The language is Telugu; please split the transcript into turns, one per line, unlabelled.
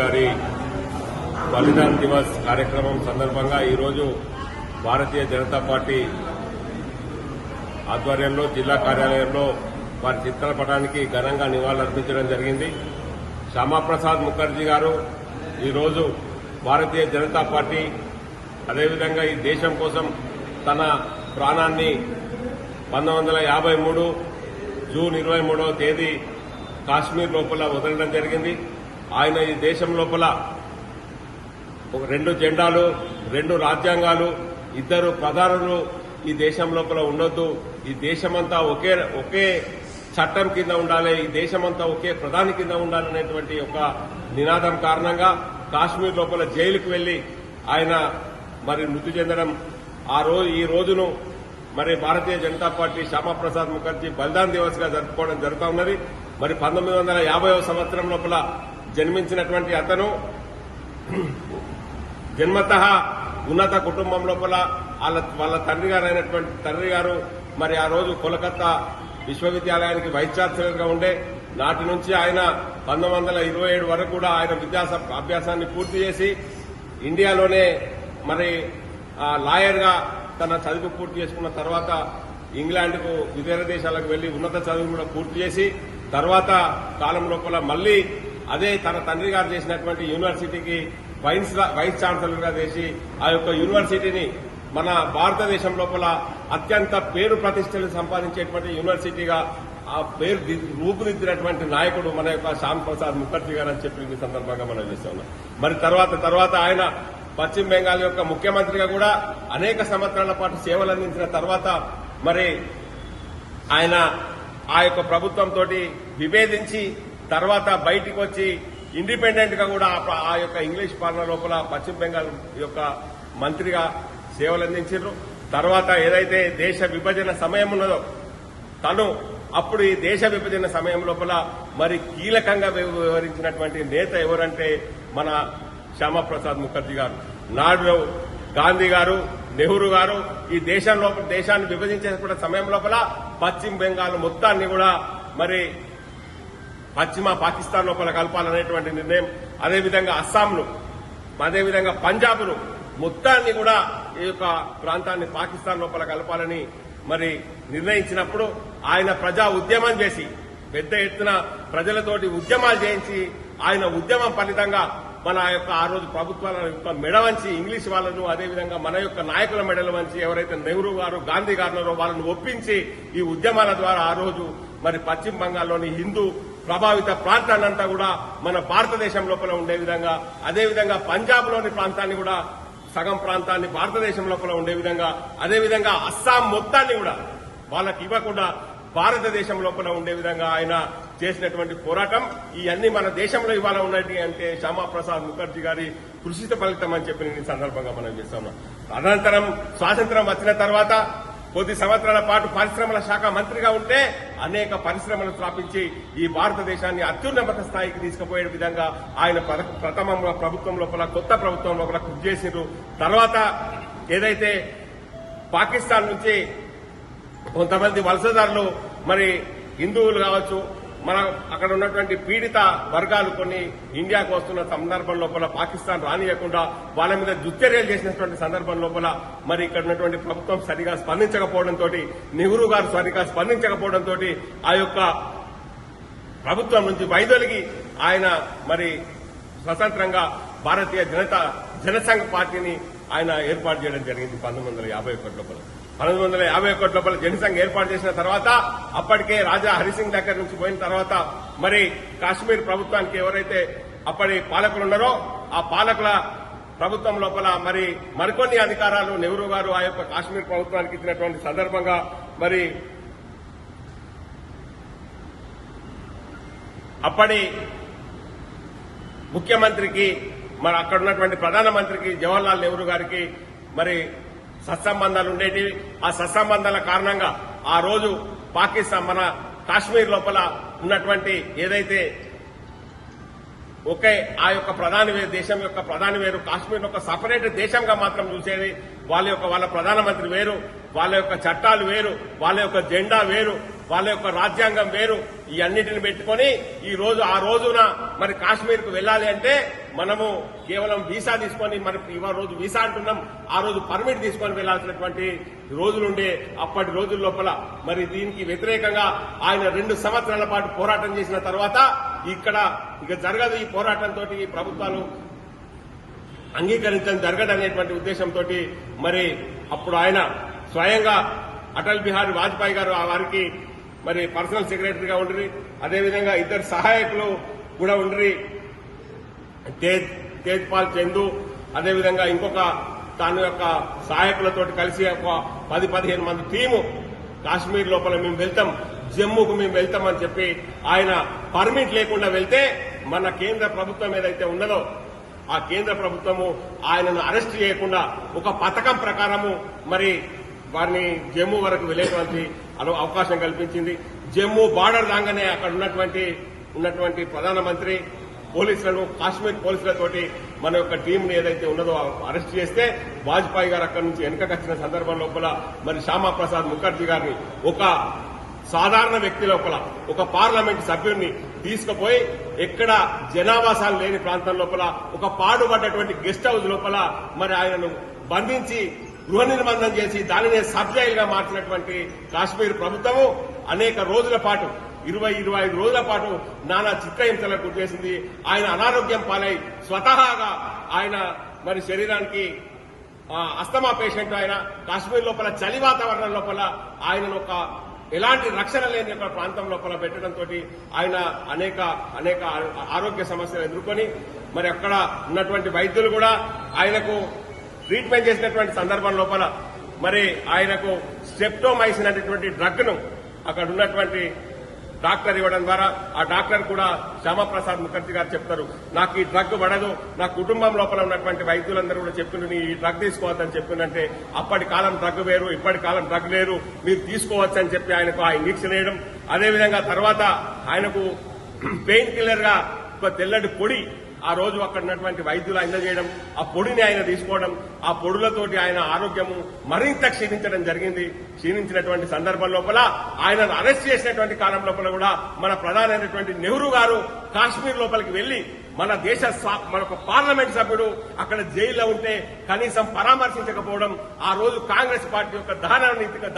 గారి బలిదాన్ దివస్ కార్యక్రమం సందర్భంగా ఈరోజు భారతీయ జనతా పార్టీ ఆధ్వర్యంలో జిల్లా కార్యాలయంలో వారి చిత్రపటానికి ఘనంగా నివాళులర్పించడం జరిగింది. శ్యామాప్రసాద్ ముఖర్జీ గారు ఈరోజు భారతీయ జనతా పార్టీ అదేవిధంగా ఈ దేశం కోసం తన ప్రాణాన్ని పంతొమ్మిది వందల యాభై మూడు జూన్ ఇరవై తేదీ కాశ్మీర్ లోపల వదలడం జరిగింది. ఆయన ఈ దేశం లోపల రెండు జెండాలు రెండు రాజ్యాంగాలు ఇద్దరు ప్రధానులు ఈ దేశం లోపల ఉండొద్దు. ఈ దేశమంతా ఒకే ఒకే చట్టం కింద ఉండాలి ఈ దేశమంతా ఒకే ప్రధాని కింద ఉండాలనేటువంటి ఒక నినాదం కారణంగా కాశ్మీర్ లోపల జైలుకు వెళ్ళి ఆయన మరి మృతి చెందడం. ఆ రోజు ఈ రోజును మరి భారతీయ జనతా పార్టీ శ్యామాప్రసాద్ ముఖర్జీ బలిదాన్ దివస్గా జరుపుకోవడం జరుగుతూ ఉన్నది. మరి పంతొమ్మిది వందల యాభైవ సంవత్సరం లోపల జన్మించినటువంటి అతను జన్మత ఉన్నత కుటుంబం లోపల వాళ్ళ వాళ్ళ తండ్రి గారు అయినటువంటి తండ్రి గారు మరి ఆ రోజు కోలకత్తా విశ్వవిద్యాలయానికి వైస్ ఛాన్సలర్గా ఉండే నాటి నుంచి ఆయన పంతొమ్మిది వందల ఇరవై ఏడు వరకు కూడా ఆయన విద్యా అభ్యాసాన్ని పూర్తి చేసి ఇండియాలోనే మరి లాయర్గా తన చదువు పూర్తి చేసుకున్న తర్వాత ఇంగ్లాండ్కు ఇతర దేశాలకు వెళ్ళి ఉన్నత చదువు కూడా పూర్తి చేసి తర్వాత కాలం లోపల మళ్ళీ అదే తన తండ్రి గారు చేసినటువంటి యూనివర్సిటీకి వైస్ వైస్ ఛాన్సలర్గా చేసి ఆ యొక్క యూనివర్సిటీని మన భారతదేశం లోపల అత్యంత పేరు ప్రతిష్టలు సంపాదించేటువంటి యూనివర్సిటీగా ఆ పేరు రూపుదిద్దినటువంటి నాయకుడు మన యొక్క శ్యామ్ ప్రసాద్ ముఖర్జీ గారు అని చెప్పి ఈ సందర్భంగా మనం చేస్తా మరి తర్వాత తర్వాత ఆయన పశ్చిమ బెంగాల్ యొక్క ముఖ్యమంత్రిగా కూడా అనేక సంవత్సరాల పాటు సేవలు అందించిన తర్వాత మరి ఆయన ఆ యొక్క ప్రభుత్వంతో విభేదించి తర్వాత బయటికి వచ్చి ఇండిపెండెంట్గా కూడా ఆ- యొక్క ఇంగ్లీష్ పాలన లోపల పశ్చిమ బెంగాల్ యొక్క మంత్రిగా సేవలు అందించారు తర్వాత ఏదైతే దేశ విభజన సమయం ఉన్నదో తను అప్పుడు ఈ దేశ విభజన సమయం లోపల మరి కీలకంగా వివరించినటువంటి నేత ఎవరంటే మన శ్యామప్రసాద్ ముఖర్జీ గారు. నాడు గాంధీ గారు నెహ్రూ గారు ఈ దేశం లోపల దేశాన్ని విభజించేటువంటి సమయం లోపల పశ్చిమ బెంగాల్ మొత్తాన్ని కూడా మరి పశ్చిమ పాకిస్తాన్ లోపల కలపాలనేటువంటి నిర్ణయం అదేవిధంగా అస్సాంను అదేవిధంగా పంజాబ్ను మొత్తాన్ని కూడా ఈ యొక్క ప్రాంతాన్ని పాకిస్తాన్ లోపల కలపాలని మరి నిర్ణయించినప్పుడు ఆయన ప్రజా ఉద్యమం చేసి పెద్ద ఎత్తున ప్రజలతోటి ఉద్యమాలు చేయించి ఆయన ఉద్యమం ఫలితంగా మన యొక్క ఆ రోజు ప్రభుత్వాల యొక్క మెడవంచి ఇంగ్లీష్ వాళ్ళను అదేవిధంగా మన యొక్క నాయకుల మెడల వంచి ఎవరైతే నెహ్రూ గారు గాంధీ గారున్నారో వాళ్ళను ఒప్పించి ఈ ఉద్యమాల ద్వారా ఆ రోజు మరి పశ్చిమ బంగాల్లోని హిందూ ప్రభావిత ప్రాంతాన్నంతా కూడా మన భారతదేశం లోపల ఉండే విధంగా అదేవిధంగా పంజాబ్లోని ప్రాంతాన్ని కూడా సగం ప్రాంతాన్ని భారతదేశం లోపల ఉండే విధంగా అదేవిధంగా అస్సాం మొత్తాన్ని కూడా వాళ్ళకి ఇవ్వకుండా భారతదేశం లోపల ఉండే విధంగా ఆయన చేసినటువంటి పోరాటం. ఇవన్నీ మన దేశంలో ఇవాళ ఉన్నది అంటే శ్యామాప్రసాద్ ముఖర్జీ గారి కృషిత ఫలితం అని చెప్పి నేను సందర్భంగా మనం చేస్తున్నాం అనంతరం స్వాతంత్రం వచ్చిన తర్వాత కొద్ది సంవత్సరాల పాటు పరిశ్రమల శాఖ మంత్రిగా ఉంటే అనేక పరిశ్రమలు స్థాపించి ఈ భారతదేశాన్ని అత్యున్నత స్థాయికి తీసుకుపోయే విధంగా ఆయన ప్ర- ప్రథమ ప్రభుత్వం లోపల కొత్త ప్రభుత్వం లోపల కృషి చేసిండ్రు. తర్వాత ఏదైతే పాకిస్తాన్ నుంచి కొంతమంది వలసదారులు మరి హిందువులు కావచ్చు మన అక్కడ ఉన్నటువంటి పీడిత వర్గాలు కొన్ని ఇండియాకు వస్తున్న సందర్భం లోపల పాకిస్తాన్ రానియకుండా వాళ్ళ మీద దుశ్చర్యలు చేసినటువంటి సందర్భం లోపల మరి ఇక్కడ ఉన్నటువంటి ప్రభుత్వం సరిగా స్పందించకపోవడంతో నెహ్రూ గారు సరిగా స్పందించకపోవడంతో ఆ యొక్క ప్రభుత్వం నుంచి వైదొలిగి ఆయన మరి స్వతంత్రంగా భారతీయ జనతా జనసంఘ పార్టీని ఆయన ఏర్పాటు చేయడం జరిగింది పంతొమ్మిది వందల యాభై ఒకటి లోపల. పంతొమ్మిది వందల యాభై ఒకటి లోపల జనసంఘ్ ఏర్పాటు చేసిన తర్వాత అప్పటికే రాజా హరిసింగ్ దగ్గర నుంచి పోయిన తర్వాత మరి కాశ్మీర్ ప్రభుత్వానికి ఎవరైతే అప్పటి పాలకులు ఉన్నారో ఆ పాలకుల ప్రభుత్వం లోపల మరి మరికొన్ని అధికారాలు నెహ్రూ గారు ఆ యొక్క కాశ్మీర్ ప్రభుత్వానికి ఇచ్చినటువంటి సందర్భంగా మరి అప్పటి ముఖ్యమంత్రికి మరి అక్కడ ఉన్నటువంటి ప్రధానమంత్రికి జవహర్లాల్ నెహ్రూ గారికి మరి సత్సంబంధాలు ఉండేటివి. ఆ సత్సంబంధాల కారణంగా ఆ రోజు పాకిస్తాన్ మన కాశ్మీర్ లోపల ఉన్నటువంటి ఏదైతే ఒకే ఆ యొక్క ప్రధాని వేరు దేశం యొక్క ప్రధాని వేరు కాశ్మీర్ ఒక సపరేట్ దేశంగా మాత్రం చూసేది. వాళ్ళ యొక్క వాళ్ళ ప్రధానమంత్రి వేరు వాళ్ళ యొక్క చట్టాలు వేరు వాళ్ళ యొక్క జెండా వేరు. వాళ్ళ యొక్క రాజ్యాంగం వేరు. ఈ అన్నిటిని పెట్టుకొని ఈ రోజు ఆ రోజున మరి కాశ్మీర్కు వెళ్ళాలి అంటే మనము కేవలం వీసా తీసుకొని మరి ఇవాళ రోజు వీసా అంటున్నాం. ఆ రోజు పర్మిట్ తీసుకొని వెళ్ళాల్సినటువంటి రోజులుండే. అప్పటి రోజుల లోపల మరి దీనికి వ్యతిరేకంగా ఆయన రెండు సంవత్సరాల పాటు పోరాటం చేసిన తర్వాత ఇక్కడ ఇక జరగదు ఈ పోరాటంతో ఈ ప్రభుత్వాలు అంగీకరించడం జరగదు అనేటువంటి ఉద్దేశంతో మరి అప్పుడు ఆయన స్వయంగా అటల్ బిహారీ వాజ్పేయి గారు ఆ వారికి మరి పర్సనల్ సెక్రటరీగా ఉండ్రి. అదేవిధంగా ఇద్దరు సహాయకులు కూడా ఉండ్రి. తేజ్ తేజ్పాల్ చందు అదేవిధంగా ఇంకొక తన యొక్క సహాయకులతో కలిసి ఒక పది పదిహేను మంది టీము కాశ్మీర్ లోపల మేము వెళ్తాం జమ్మూకు మేము వెళ్తామని చెప్పి ఆయన పర్మిట్ లేకుండా వెళ్తే మన కేంద్ర ప్రభుత్వం ఏదైతే ఉన్నదో ఆ కేంద్ర ప్రభుత్వము ఆయనను అరెస్ట్ చేయకుండా ఒక పథకం ప్రకారము మరి వారిని జమ్మూ వరకు వెళ్ళేటువంటి అవకాశం కల్పించింది. జమ్మూ బార్డర్ రాగానే అక్కడ ఉన్నటువంటి ఉన్నటువంటి ప్రధానమంత్రి పోలీసులను కాశ్మీర్ పోలీసులతోటి మన యొక్క టీంని ఏదైతే ఉన్నదో అరెస్ట్ చేస్తే వాజ్పేయి గారు అక్కడి నుంచి వెనుకకొచ్చిన సందర్భం లోపల మరి శ్యామాప్రసాద్ ముఖర్జీ గారిని ఒక సాధారణ వ్యక్తి లోపల ఒక పార్లమెంట్ సభ్యుడిని తీసుకుపోయి ఎక్కడ జనావాసాలు లేని ప్రాంతం లోపల ఒక పాడుపడ్డటువంటి గెస్ట్ హౌస్ లోపల మరి ఆయనను బంధించి గృహ నిర్బంధం చేసి దానినే సబ్గా మార్చినటువంటి కాశ్మీర్ ప్రభుత్వము అనేక రోజుల పాటు ఇరవై ఇరవై ఐదు రోజుల పాటు నానా చిత్రహింసలకు గురిచేసింది ఆయన అనారోగ్యం పాలై స్వతహాగా ఆయన మరి శరీరానికి అస్తమా పేషెంట్ ఆయన కాశ్మీర్ లోపల చలి వాతావరణం లోపల ఆయన ఒక ఎలాంటి రక్షణ లేని ఒక ప్రాంతం లోపల పెట్టడంతో ఆయన అనేక అనేక ఆరోగ్య సమస్యలు ఎదుర్కొని మరి అక్కడ ఉన్నటువంటి వైద్యులు కూడా ఆయనకు ట్రీట్మెంట్ చేసినటువంటి సందర్భం లోపల మరి ఆయనకు స్టెప్టోమైసిన్ అనేటువంటి డ్రగ్ను అక్కడ ఉన్నటువంటి డాక్టర్ ఇవ్వడం ద్వారా ఆ డాక్టర్ కూడా శ్యామప్రసాద్ ముఖర్జీ గారు చెప్తారు నాకు ఈ డ్రగ్ పడదు నా కుటుంబం లోపల ఉన్నటువంటి వైద్యులందరూ కూడా చెప్పిండ్రు నీ ఈ డ్రగ్ తీసుకోవద్దని చెప్పిందంటే అప్పటి కాలం డ్రగ్ వేరు ఇప్పటి కాలం డ్రగ్ లేరు మీరు తీసుకోవచ్చు అని చెప్పి ఆయనకు ఆ ఇంజక్షన్ వేయడం. అదేవిధంగా తర్వాత ఆయనకు పెయిన్ కిల్లర్గా ఒక తెల్లటి పొడి ఆ రోజు అక్కడ ఉన్నటువంటి వైద్యులు అందజేయడం ఆ పొడిని ఆయన తీసుకోవడం ఆ పొడులతోటి ఆయన ఆరోగ్యము మరింత క్షీణించడం జరిగింది. క్షీణించినటువంటి సందర్భం లోపల ఆయనను అరెస్ట్ చేసినటువంటి కాలం లోపల కూడా మన ప్రధానమైనటువంటి నెహ్రూ గారు కాశ్మీర్ లోపలికి వెళ్ళి మన దేశ మన పార్లమెంట్ సభ్యుడు అక్కడ జైల్లో ఉంటే కనీసం పరామర్శించకపోవడం ఆ రోజు కాంగ్రెస్ పార్టీ యొక్క దాన నీతిగా